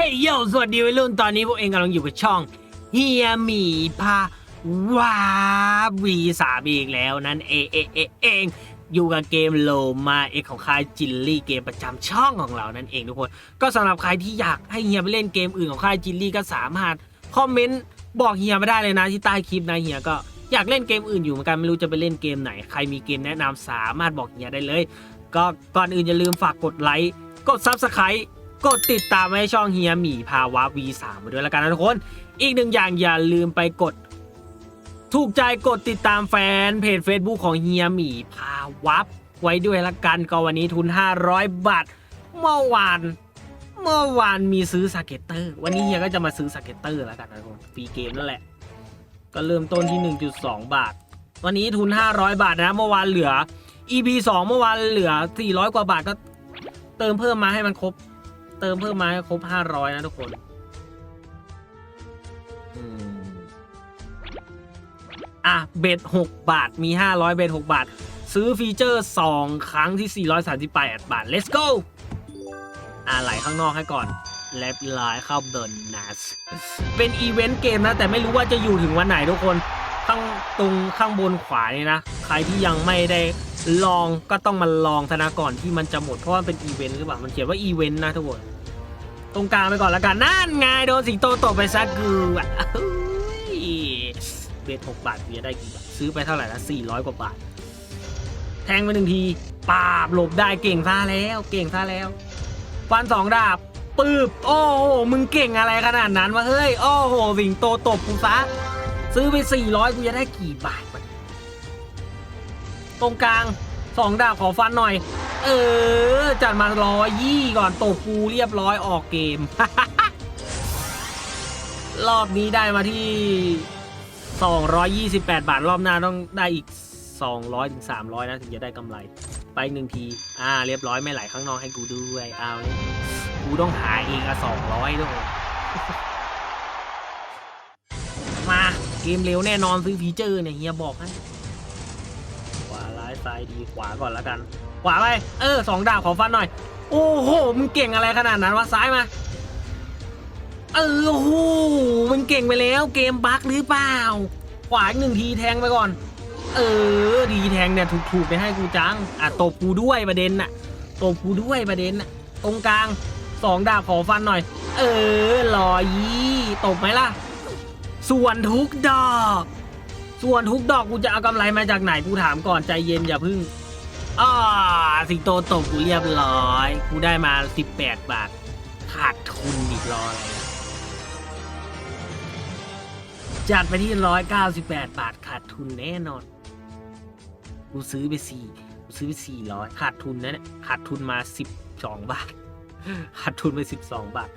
เฮ้ยโยสวัสดีวัยรุ่นตอนนี้พวกเองกำลังอยู่กับช่องเฮียหมีพาวาวีสามอีกแล้วนั้นเอเอเอเองอยู่กับเกมโลมาเอกของค่ายจิลลี่เกมประจำช่องของเรานั่นเองทุกคน ก็สำหรับใครที่อยากให้เฮียไปเล่นเกมอื่นของค่ายจิลลี่ก็สามารถคอมเมนต์บอกเฮียมาได้เลยนะที่ใต้คลิปนะเฮียก็อยากเล่นเกมอื่นอยู่เหมือนกันไม่รู้จะไปเล่นเกมไหน ใครมีเกมแนะนำสามารถบอกเฮียได้เลย ก็ก่อนอื่นอย่าลืมฝากกดไลค์กด Subscribe กดติดตามให้ช่องเฮียหมีภาวะ V3 มาด้วยแล้วกันนะทุกคน อีกหนึ่งอย่างอย่าลืมไปกด ถูกใจกดติดตามแฟนเพจ Facebook ของเฮียหมีภาวะไว้ด้วยละกันก็วันนี้ทุน 500 บาท เมื่อวาน เมื่อวานมีซื้อสเก็ตเตอร์ วันนี้เฮียก็จะมาซื้อสเก็ตเตอร์แล้วกันนะทุกคนฟรีเกมนั่นแหละ ก็เริ่มต้นที่ 1.2 บาท วันนี้ทุน 500 บาทนะ เมื่อวานเหลือ EP 2 เมื่อวานเหลือ 400 กว่าบาทก็เติมเพิ่มมาให้มันครบ เติมเพิ่มมาให้ครบ500นะทุกคนอะเบ็ด6บาทมี500เบ็ด6บาท ซื้อฟีเจอร์2ครั้งที่438บาท let's go อะไหลข้างนอกให้ก่อนเล็บลายเข้าเดินนัสเป็นอีเวนต์เกมนะ แต่ไม่รู้ว่าจะอยู่ถึงวันไหนทุกคน ข้างตรงข้างบนขวานี่นะ ใครที่ยังไม่ได้ ลองก็ต้องมาลองธนาก่อนที่มันจะหมดเพราะว่าเป็นอีเวนต์หรือเปล่ามันเขียนว่าอีเวนต์นะทุกคนตรงกลางไปก่อนแล้วกันนั่นไงโดนสิงโตตบไปซะกูอะเบสหกบาทเบียได้กี่บาทซื้อไปเท่าไหร่ละสี่ร้อยกว่าบาท แทงไปหนึ่งทีปาบหลบได้เก่งซะแล้ว เก่งซะแล้วฟันสองดาบปืบโอ้โหมึงเก่งอะไรขนาดนั้นวะเฮ้ยโอ้โหสิงโตตบกูซะซื้อไป400กูจะได้กี่บาท ตรงกลางสองดาบขอฟันหน่อย เออ จัดมาร้อยยี่ก่อนตบกูเรียบร้อยออกเกม รอบนี้ได้มาที่ 228 บาทรอบหน้าต้องได้อีก 200ถึง300 นะ ถึงจะได้กำไร ไปหนึ่งที อ่า เรียบร้อยไม่ไหลข้างนอกให้กูด้วยเอาเลยกูต้องหาเองอะ200ด้วยมา เกมเร็วแน่นอนซื้อฟีเจอร์เนี่ยเฮียบอกให้ ซ้ายดีขวาก่อนแล้วกัน ขวาไป เออสองดาบขอฟันหน่อย โอ้โหมึงเก่งอะไรขนาดนั้นวะซ้ายมา เออโอ้โหมึงเก่งไปแล้ว เกมบั๊กหรือเปล่า ขวาอีกหนึ่งทีแทงไปก่อน เออ ดีแทงเนี่ยถูกๆไปให้กูจัง อะตบกูด้วยประเด็นน่ะตบกูด้วยประเด็นน่ะ ตรงกลางสองดาบขอฟันหน่อย เออรอยี่ตบไหมล่ะ ส่วนทุกดอก ส่วนทุกดอกกูจะเอากำไรมาจากไหนกูถามก่อนใจเย็นอย่าพึ่งอ่าสิงโตตบกูเรียบร้อย กูได้มา 18 บาท ขาดทุนอีกรออะไรจัดไปที่ 198 บาทขาดทุนแน่นอน กูซื้อไปสี่กูซื้อไปสี่ร้อยขาดทุนนะเนี่ยขาดทุนมาสิบสองบาท ขาดทุนไปสิบสองบาท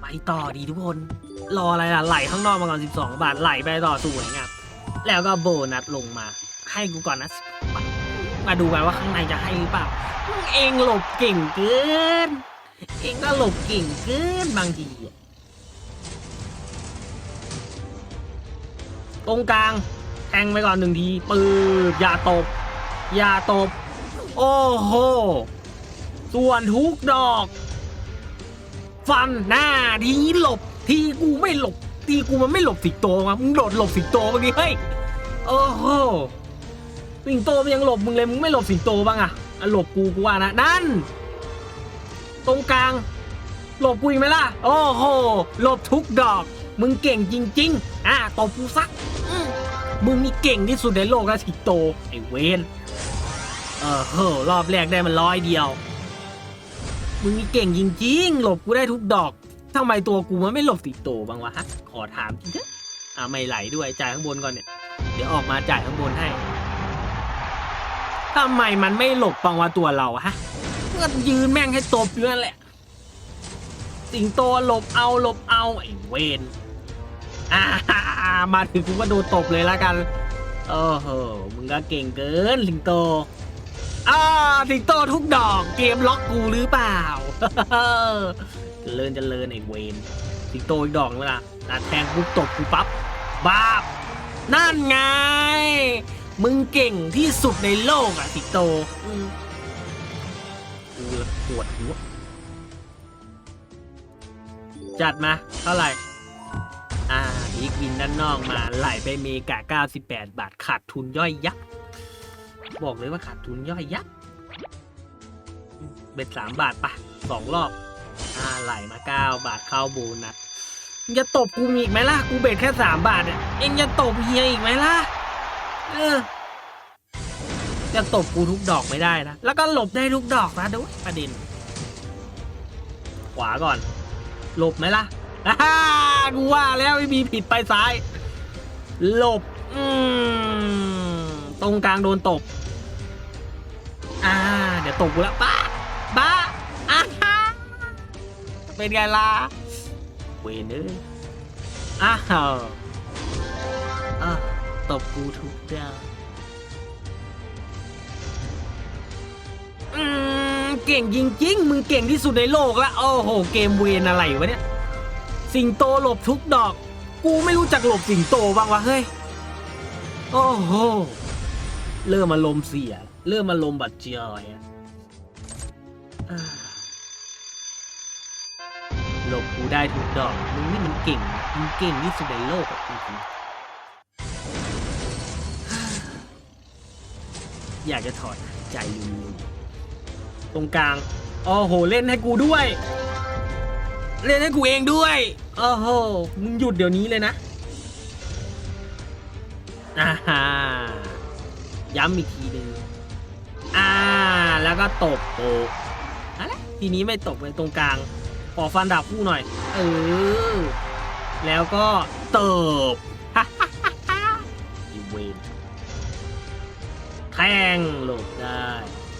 ไปต่อดีทุกคน รออะไรล่ะ ไหลข้างนอกมาก่อน 12 บาท ไหลไปต่อสวยงาม แล้วก็โบนัสลงมา ให้กูก่อนนะ10บาทมาดูกันว่าข้างในจะให้หรือเปล่า เองหลบเก่งเกิน เองก็หลบเก่งเกินบางทีตรงกลางแทงไปก่อนหนึ่งทีปืบอย่าตบ อย่าตบ โอ้โห ส่วนทุกดอก ฟันหน้าทีหลบ ทีกูไม่หลบ ทีกูมันไม่หลบสิงโตมามึงโดดหลบสิงโตเมื่อกี้เฮ้ยโอ้โหสิงโตมันยังหลบมึงเลยมึงไม่หลบสิงโตบ้างอะอะหลบกูกูว่านะนั่น ตรงกลาง หลบกูอีกไหมล่ะ โอ้โหหลบทุกดอก มึงเก่งจริง ๆ อะตบกูซักมมึงนี่เก่งที่สุดในโลกแล้วสิงโตไอ้เวนเออเฮ้อรอบแรกได้มันร้อยเดียว มึงนี่เก่งจริง ๆ หลบกูได้ทุกดอก ทำไมตัวกูมันไม่หลบสิงโตบ้างวะฮะ ขอถามจริงเถอะอ่าไม่ไหลด้วยจ่ายข้างบนก่อนเนี่ย เดี๋ยวออกมาจ่ายข้างบนให้ทำไมมันไม่หลบบังวะตัวเราฮะก็ยืนแม่งให้ตบอยู่นั่นแหละ สิงโตหลบเอาหลบเอาไอ้เวนอ่ามาถึงกูก็โดนตบเลยละกันโอ้โหมึงก็เก่งเกินสิงโตอ่าสิงโตทุกดอกเกมล็อกกูหรือเปล่า เจริญเจริญไอ้เวนสิงโตอีกดอกเวลาอะแทงปุ๊บตบกูปั๊บบ้าบนั่นไง มึงเก่งที่สุดในโลกอะสิงโตอืมกูปวดหัวจัดมาเท่าไหร่ อ่าอีกินด้านนอกมาไหลไปเมกา 98 บาทขาดทุนย่อยยักษ์บอกเลยว่าขาดทุนย่อยยักษ์เบ็ดสามบาทปะสองรอบ ไหลมาเก้าบาทเข้าโบนัสมึงจะตบกูอีกไหมล่ะ กูเบ็ดแค่สามบาทเนี่ยเองจะตบเฮียอีกไหมล่ะ เออ จะตบกูทุกดอกไม่ได้นะ แล้วก็หลบได้ทุกดอกนะดูประเด็นขวาก่อน หลบไหมล่ะอ่ากูว่าแล้วไม่มีผิดไปซ้าย หลบ อืม ตรงกลางโดนตบ อ่า เดี๋ยวตบกูแล้วป้า เป็นไงล่ะเวนเอ้ยอ้าวอะตบกูทุกดาวอืมเก่งจริงๆมึงเก่งที่สุดในโลกแล้วโอ้โห เกมเวนอะไรวะเนี่ย สิงโตหลบทุกดอก กูไม่รู้จักหลบสิงโตบ้างวะเฮ้ย โอ้โห เริ่มมาลมณ์เสีย เริ่มมาลมณ์บัดเจอยอะอ่า หลบกูได้ทุกดอก มึงนี่มันเก่งมึงเก่งที่สุดในโลกอะจริงๆอยากจะถอดใจลุงๆตรงกลางโอ้โหเล่นให้กูด้วย เล่นให้กูเองด้วยโอ้โหมึงหยุดเดี๋ยวนี้เลยนะอ่าฮะย้ำอีกทีหนึ่งอ่า แล้วก็ตบโตะอะไรทีนี้ไม่ตบเลยตรงกลาง ขอฟันดาบคู่หน่อย เออ แล้วก็เติบอีเวนแทงหลบได้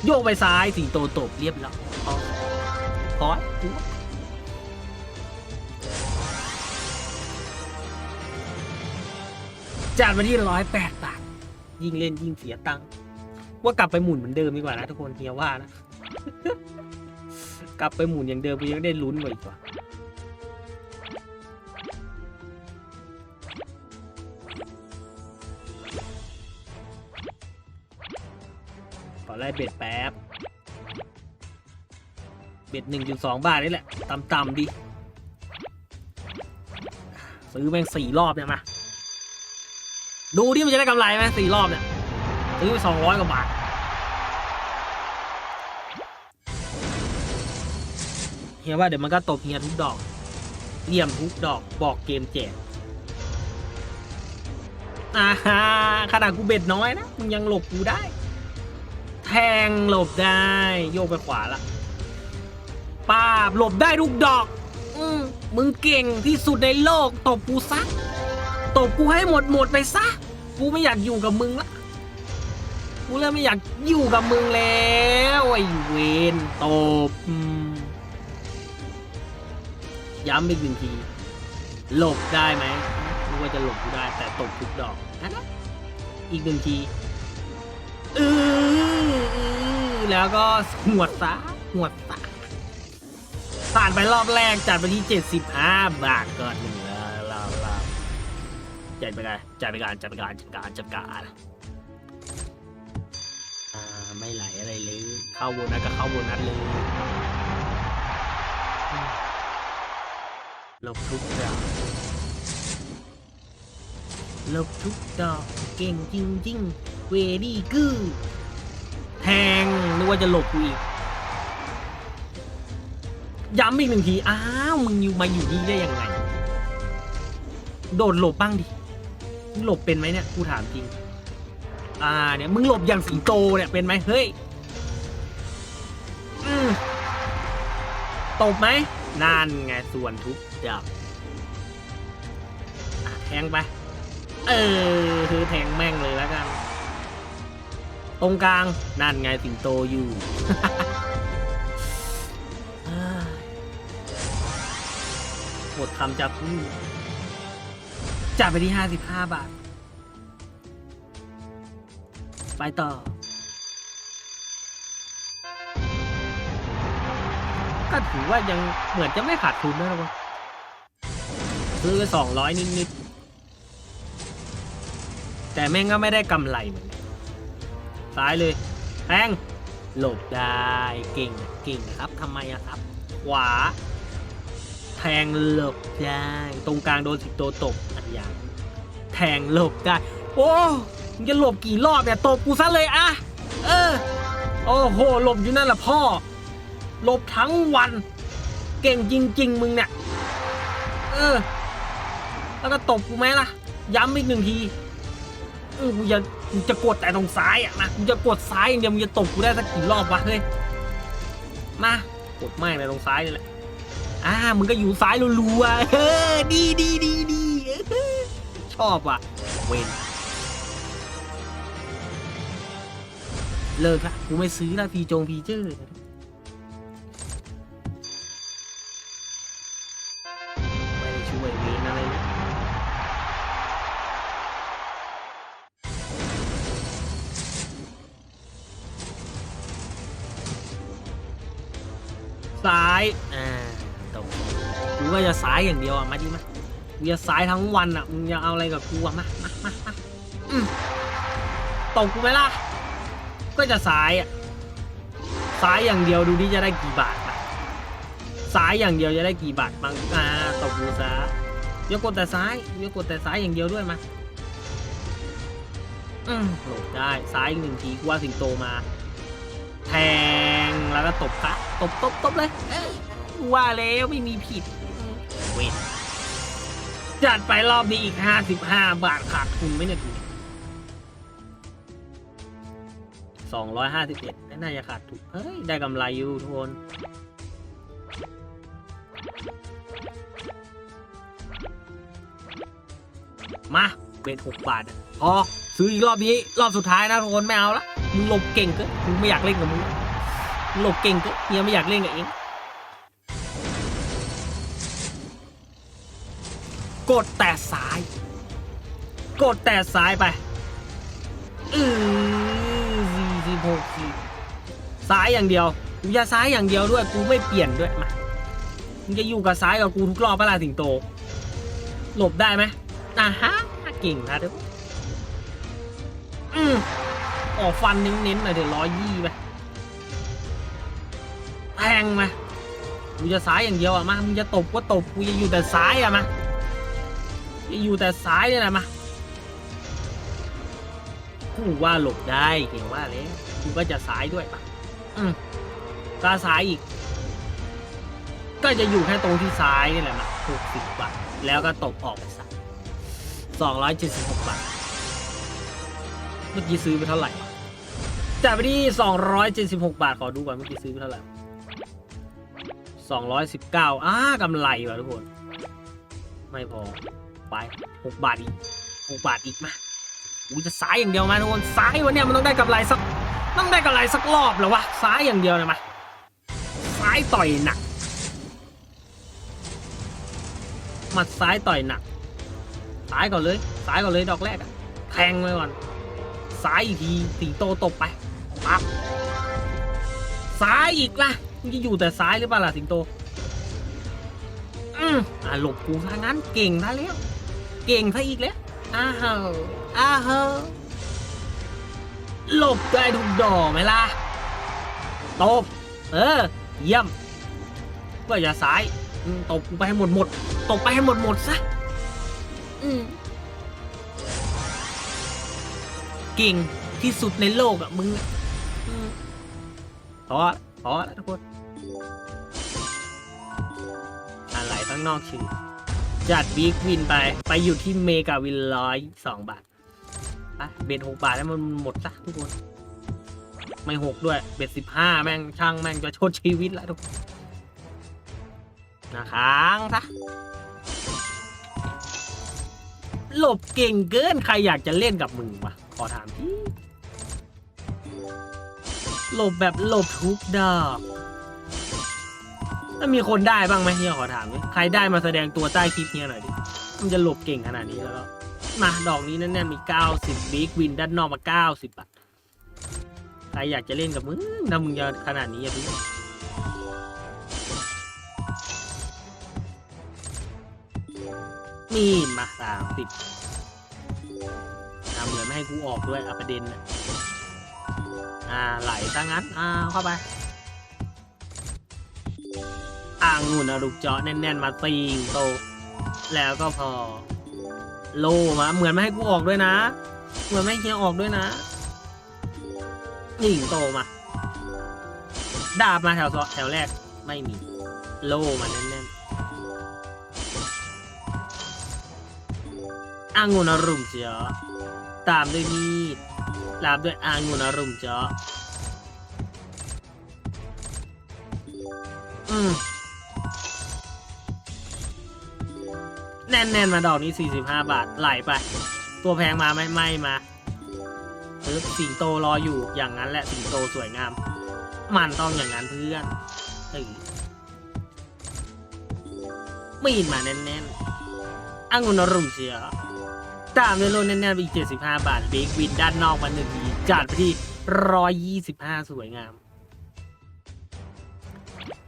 โยกไปซ้ายสิงโตตบเรียบร้อยพอพอจัดมาที่ร้อยแปดบาท ยิ่งเล่นยิ่งเสียตังค์ว่ากลับไปหมุนเหมือนเดิมดีกว่านะทุกคนเฮียว่านะ กลับไปหมุนอย่างเดิมกูยังได้ลุ้นกว่าอีกว่าขอไล่เบ็ดแป๊บ เบ็ดหนึ่งจุดสองบาทนี่แหละ ต่ำๆดิซื้อแม่งสี่รอบเนี่ยมา ดูที่มันจะได้กำไรไหมสี่รอบเนี่ย ซื้อไปสองร้อยกว่าบาท เฮียว่าเดี๋ยวมันก็ตบเฮียทุกดอกเยี่ยมทุกดอกบอกเกมแจกอ่าฮะขนาดกูเบ็ดน้อยนะ มึงยังหลบกูได้ แทงหลบได้ โยกไปขวาละป้าบหลบได้ทุกดอก อืมมึงเก่งที่สุดในโลก ตบกูซะตบกูให้หมดหมดไปซะ กูไม่อยากอยู่กับมึงละกูเริ่มไม่อยากอยู่กับมึงแล้วไอ้เวนตบอืม ย้ำอีกหนึ่งที หลบได้ไหมรู้ว่าจะหลบกูได้ แต่ตบทุกดอกนะอีกหนึ่งทีเออเอแล้วก็หวดซะหวดซะผ่านไปรอบแรกจัดไปที่ 75 บาทก่อนหนึ่งแล้วแล้วแล้วจัดไปกันจัดไปการจัดไปการจัดการจัดการไม่ไหลอะไรเลย เข้าโบนัสก็เข้าโบนัสเลย ลบทุกดอกหลบทุกดอก เก่งจริงจริงเวดี้กือแทงนึกว่าจะหลบกูอีก ย้ำอีกหนึ่งที อ้าว มึงอยู่มาอยู่นี่ได้ยังไง โดดหลบบ้างดิ หลบเป็นไหมเนี่ย กูถามจริง อ่าเนี่ย มึงหลบอย่างสิงโตเนี่ย เป็นไหมเฮ้ยตบไหมนั่นไงส่วนทุก อย่างอะแทงไป เออ คือแทงแม่งเลยแล้วกัน ตรงกลางนั่นไงสิงโตอยู่หมดคำจะพูดจ่ายไปที่ห้าสิบห้าบาท ไปต่อ ก็ถือว่ายังเหมือนจะไม่ขาดทุนนะวะ ซื้อสองร้อยนิดๆ แต่แม่งก็ไม่ได้กำไรเหมือนกันซ้ายเลยแทงหลบได้เก่งเก่งครับทำไมอะครับ ขวา แทงหลบได้ตรงกลางโดนสิงโตตบอันยางแทงหลบได้ โอ้มึงจะหลบกี่รอบเนี่ยตบกูซะเลยอะเออ โอ้โหหลบอยู่นั่นแหละพ่อ หลบทั้งวัน เก่งจริง ๆ มึงเนี่ยเออ แล้วก็ตบกูไหมล่ะ ย้ำอีกหนึ่งทีเออกูจะกูจะกดแต่ตรงซ้ายอะนะกูจะกดซ้ายอย่างเดียวมึงจะตบกูได้สักกี่รอบวะเฮ้ยมากดไม่งเลยตรงซ้ายนี่แหละอ่ามึงก็อยู่ซ้ายรัวๆเออดีดีดีดีชอบว่ะเวนเลิกละกูไม่ซื้อละพีจงพีเจอร์ายอ่าตรงกูก็จะซ้ายอย่างเดียวอะมาดิมากูจะซ้ายทั้งวันอะมึงจะเอาอะไรกับกูอะมามามามาตบกูไหมล่ะก็จะซ้ายอะซ้ายอย่างเดียวดูดิจะได้กี่บาทอะซ้ายอย่างเดียวจะได้กี่บาทบางอ่าตบกูซะย่ากดแต่ซ้ายย่ากดแต่ซ้ายอย่างเดียวด้วยมาอืมโหลดได้ซ้ายอีกหนึ่งทีกูว่าสิงโตมาแทง แล้วก็ตบคะตบตบตบเลยเอ้ยกูว่าแล้วไม่มีผิดอืมเว้ยจัดไปรอบนี้อีกห้าสิบห้าบาทขาดทุนไหมเนี่ยกูสองร้อยห้าสิบเอ็ดน่าจะขาดทุนเฮ้ย ได้กำไรอยู่ทุกคนมาเป็นหกบาทอะพอซื้ออีกรอบนี้ รอบสุดท้ายนะทุกคนไม่เอาละมึงหลบเก่งเกินมึงไม่อยากเล่นกับมึงมึง หลบเก่งกินเฮียไม่อยากเล่นกับเองกดแต่ซ้าย กดแต่ซ้ายไปอือสี่สิบหกสี่ซ้ายอย่างเดียวกูจะซ้ายอย่างเดียวด้วยกูไม่เปลี่ยนด้วยมามึงจะอยู่กับซ้ายกับกูทุกรอบเวลาสิงโต หลบได้ไหมอ่าฮะเก่งนะเดี๋ยวอืมออกฟันเน้นๆหน่อยเดี๋ยวร้อยยี่ไป แทงมากูจะซ้ายอย่างเดียวอะมามึงจะตบก็ตบกูจะอยู่แต่ซ้ายอะมาจะอยู่แต่ซ้ายเนี่ยแหละมากูว่าหลบได้เก่งว่าเลยกูก็จะซ้ายด้วยปะอืมกล้าซ้ายอีก ก็จะอยู่แค่ตรงที่ซ้ายนี่แหละมาหกสิบบาทแล้วก็ตบออกไปซะสองร้อยเจ็ดสิบหกบาทเมื่อกี้ซื้อไปเท่าไหร่วะจ่ายไปที่สองร้อยเจ็ดสิบหกบาทขอดูก่อนเมื่อกี้ซื้อไปเท่าไหร่ สองร้อยสิบเก้าอากำไรว่ะทุกคน ไม่พอ ไปหกบาทอีกหกบาทอีกมากูจะซ้ายอย่างเดียวมาทุกคนซ้ายวันเนี้ยมันต้องได้กำไรสักต้องได้กำไรสักรอบแล้ววะซ้ายอย่างเดียวเลยมาซ้ายต่อยหนักหมัดซ้ายต่อยหนักซ้ายก่อนเลยซ้ายก่อนเลยดอกแรกอะแทงไปก่อนซ้ายอีกทีสิงโตตบไปปั๊บซ้ายอีกล่ะ มึงจะอยู่แต่ซ้ายหรือเปล่าล่ะสิงโต อืมอ่าหลบกูทางนั้นเก่งซะแล้ว เก่งซะอีกแล้ว อ้าว อ้าวหลบได้ทุกดอกไหมล่ะ ตบ เออ เยี่ยมก็อย่าซ้ายอืมตบกูไปให้หมดหมด ตบไปให้หมดหมดซะ อืมเก่งที่สุดในโลกอะมึงอะอืมพอละ พอแล้วทุกคนอะไรข้างนอกชื่อ จัดบิ๊กวินไป ไปอยู่ที่เมกาวินร้อยสองบาทไปเบ็ดหกบาทแล้วมันหมดซะทุกคน ไม่หกด้วย เบ็ดสิบห้าแม่งช่างแม่งจะชดชีวิตแล้วทุกคนนะค้างซะหลบเก่งเกิน ใครอยากจะเล่นกับมึงวะ ขอถามพี่ หลบแบบหลบทุกดอกแล้วมีคนได้บ้างไหมเนี่ยขอถามดิใครได้มาแสดงตัวใต้คลิปเนี่ยหน่อยดิ มันจะหลบเก่งขนาดนี้แล้วก็ มาดอกนี้นั่นเนี่ยมี 90 บิ๊กวินด้านนอกมา 90บาทใครอยากจะเล่นกับมึงถ้ามึงจะขนาดนี้อะพี่มีมาสามสิบทำเหมือนไม่ให้กูออกด้วยอะประเด็นนะ อ่าไหลซะงั้นอ่าเข้าไปอ่างหุ่นอะลูกเจาะแน่นๆมาติงโต แล้วก็พอ โลมาเหมือนไม่ให้กูออกด้วยนะ เหมือนไม่ให้เฮียออกด้วยนะนี่โตมาดาบมาแถวสอแถวแรกไม่มี โลมาแน่นๆอ่างหุ่นอรุมเจาะตามด้วยมีด ลามด้วยอ่างหุ่นอรุมเจาะอืมแน่นๆมาดอกนี้ 45 บาท ไหลไป ตัวแพงมาไม่ไม่มาปึ๊บสิงโตรออยู่อย่างนั้นแหละสิงโตสวยงาม มันต้องอย่างนั้นเพื่อนเอ้ยมีดมาแน่นๆอังุนอรุมเชีย ตามด้วยโลแน่นๆไปอีก75บาทเบรกวินด้านนอกมาหนึ่งทีจัดไปที่125สวยงาม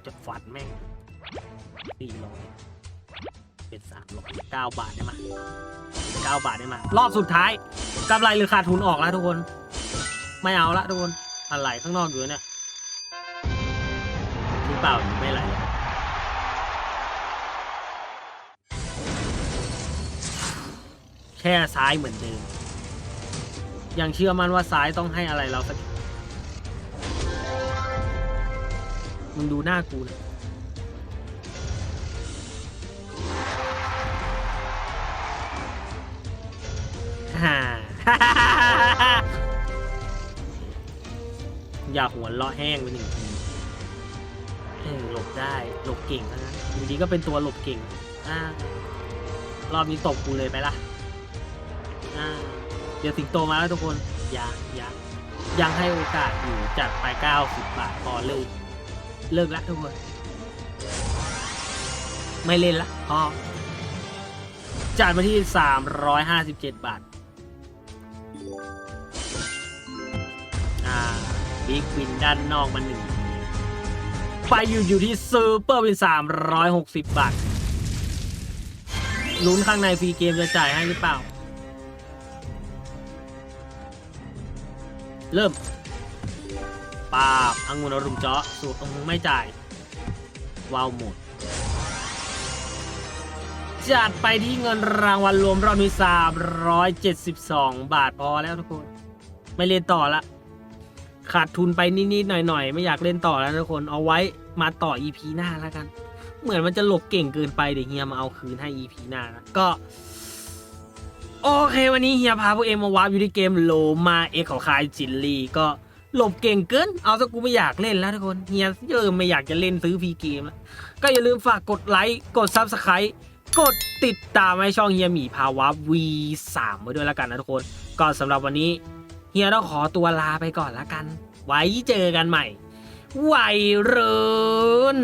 จะฟันแม่ง400เป็นสามร้อยเก้าบาทได้มาเก้าบาทได้มารอบสุดท้ายกำไรหรือขาดทุนออกแล้วทุกคน ไม่เอาละทุกคนอะไรข้างนอกอยู่เนี่ยหรือเปล่าไม่ไหล แค่ซ้ายเหมือนเดิม ยังเชื่อมั่นว่าซ้ายต้องให้อะไรเราสักมึงดูหน้ากูนะฮ่าอย่าหัวเราะแห้งไปหนึ่งทีหลบได้ หลบเก่งนั้นอยู่ดีก็เป็นตัวหลบเก่งอ่ารอบนี้ตบกูเลยไปละ อ่าเดี๋ยวสิงโตมาแล้วทุกคนยังยังยังให้โอกาสอยู่จัดไปเก้าสิบบาทพอเลิกเลิกละทุกคน ไม่เล่นละพอจ่ายมาที่สามร้อยห้าสิบาท อ่าบิ๊กวินด้านนอกมาหนึ่งไปอยู่อยู่ที่ซูเปอร์วินสามร้อยหกสิบบาทลุ้นข้างในฟรีเกมจะจ่ายให้หรือเปล่า เริ่มปาบอังุนอรุมเจาะสูตรไม่จ่ายวาวหมดจัดไปที่เงินรางวัลรวมรอบนี้372 บาทพอแล้วทุกคน ไม่เล่นต่อละ ขาดทุนไปนิดๆหน่อยๆ ไม่อยากเล่นต่อแล้วทุกคนเอาไว้มาต่อ EP หน้าแล้วกัน เหมือนมันจะหลบเก่งเกินไปเดี๋ยวเฮียมาเอาคืนให้ EP หน้านะก็ โอเควันนี้เฮียพาพวกเอ็มมาวาร์ปอยู่ที่เกมโลมาเอ็กของคายจินลีก็หลบเก่งเกิน เอาซะกูไม่อยากเล่นแล้วทุกคนเฮียเริ่มไม่อยากจะเล่นซื้อฟรีเกมแล้วก็อย่าลืมฝากกดไลค์กด Subscribe กดติดตามให้ช่องเฮียหมีภาวะ V3 ไว้ด้วยแล้วกันนะทุกคนก็สำหรับวันนี้เฮียต้องขอตัวลาไปก่อนแล้วกัน ไว้เจอกันใหม่ไวรุ่น